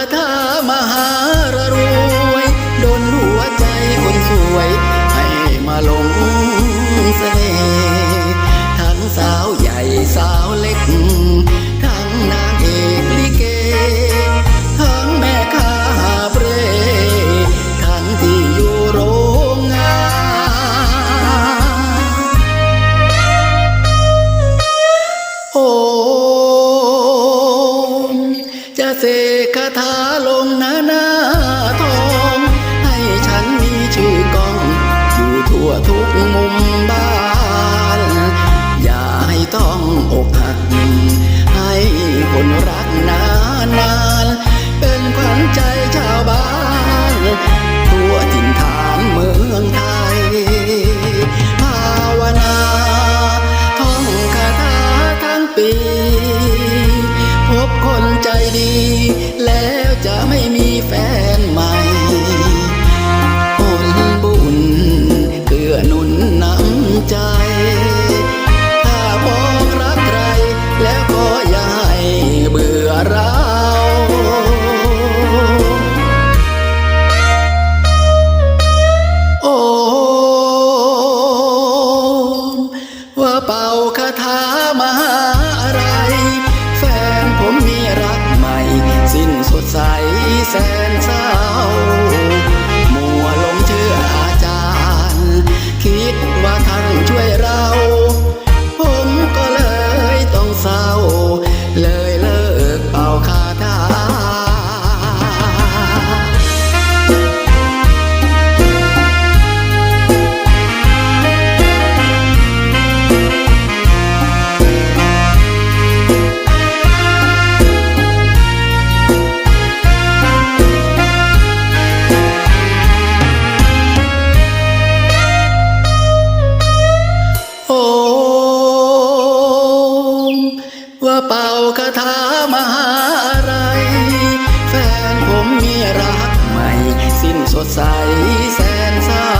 राधा ดี แล้วจะไม่มี ดใสแสนเศร้า